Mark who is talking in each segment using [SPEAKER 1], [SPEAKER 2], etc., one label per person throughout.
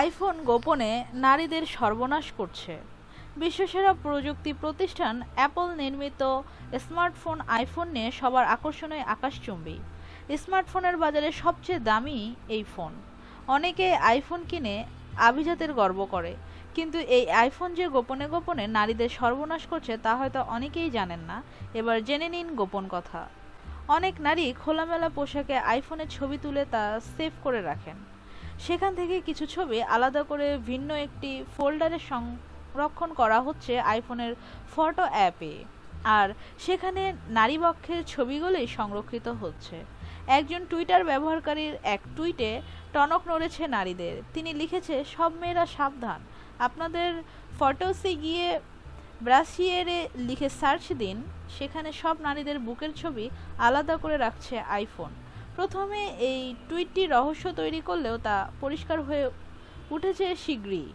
[SPEAKER 1] IPhone গোপনে নারীদের সর্বনাশ করছে। বিশ্বসেরা প্রযুক্তি প্রতিষ্ঠান অ্যাপল নির্মিত স্মার্টফোন আইফোন নিয়ে সবার আকর্ষণে আকাশচুম্বী। স্মার্টফোনের বাজারে সবচেয়ে দামি এই ফোন। অনেকে আইফোন কিনে আভিজাতের গর্ব করে, কিন্তু এই আইফোন যে গোপনে গোপনে নারীদের সর্বনাশ করছে তা হয়তো অনেকেই জানেন না। এবার জেনে নিন গোপন কথা। অনেক নারী খোলামেলা পোশাকে আইফোনের ছবি তুলে তা সেভ করে রাখেন। সেখান থেকে কিছু ছবি আলাদা করে ভিন্ন একটি ফোল্ডারে সংরক্ষণ করা হচ্ছে আইফোনের ফটো অ্যাপে। আর সেখানে নারীবক্ষের ছবিগুলোই সংরক্ষিত হচ্ছে। একজন টুইটার ব্যবহারকারীর এক টুইটে, টনক নড়েছে নারীদের। তিনি লিখেছে, সব মেয়েরা সাবধান। আপনাদের ফটোসে গিয়ে ব্রাসিয়ারে লিখে সার্চ দিন, সেখানে সব নারীদের বুকের ছবি আলাদা করে রাখছে আইফোন। প্রথমে এই টুইটটি রহস্য তৈরি করলেও তা পরিষ্কার হয়ে উঠেছে শীঘ্রই।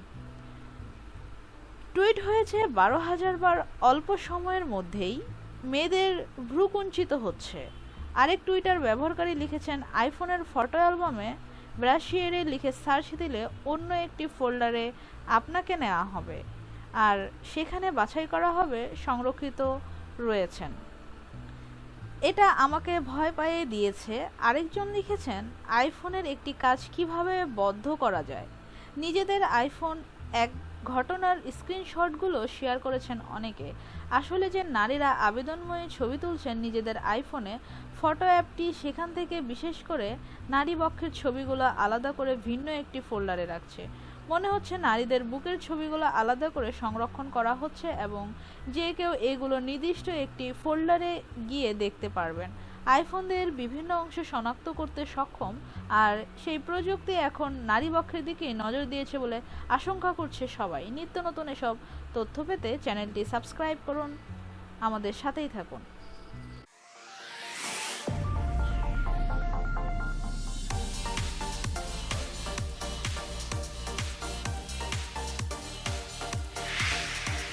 [SPEAKER 1] টুইট হয়েছে, বারো হাজার বার অল্প সময়ের মধ্যেই মেয়েদের ভ্রুকুঞ্চিত হচ্ছে। আরেক টুইটার ব্যবহারকারী লিখেছেন, আইফোনের ফটো অ্যালবামে ব্রাশিয়ারে লিখে সার্চ দিলে অন্য একটি ফোল্ডারে আপনাকে নেওয়া হবে। আর সেখানে বাছাই করা হবে সংরক্ষিত রয়েছেন। এটা আমাকে ভয় পাইয়ে দিয়েছে। আরেকজন লিখেছেন, আইফোনের একটি কাজ কীভাবে বদ্ধ করা যায়? নিজেদের আইফোন এক ঘটনার স্ক্রিনশটগুলো শেয়ার করেছেন অনেকে। আসলে যে নারীরা আবেদনময়ী ছবি তুলছেন নিজেদের আইফোনে, ফটো অ্যাপটি সেখান থেকে বিশেষ করে নারী বক্ষের ছবিগুলো আলাদা করে ভিন্ন একটি ফোল্ডারে রাখছে। মনে হচ্ছে নারীদের বুকের ছবিগুলো আলাদা করে সংরক্ষণ করা হচ্ছে এবং যে কেউ এগুলো নির্দিষ্ট একটি ফোল্ডারে গিয়ে দেখতে পারবেন। আইফোনদের বিভিন্ন অংশ শনাক্ত করতে সক্ষম আর সেই প্রযুক্তি এখন নারী বক্ষের দিকেই নজর দিয়েছে বলে আশঙ্কা করছে সবাই। নিত্য নতুন এসব তথ্য পেতে চ্যানেলটি সাবস্ক্রাইব করুন। আমাদের সাথেই থাকুন।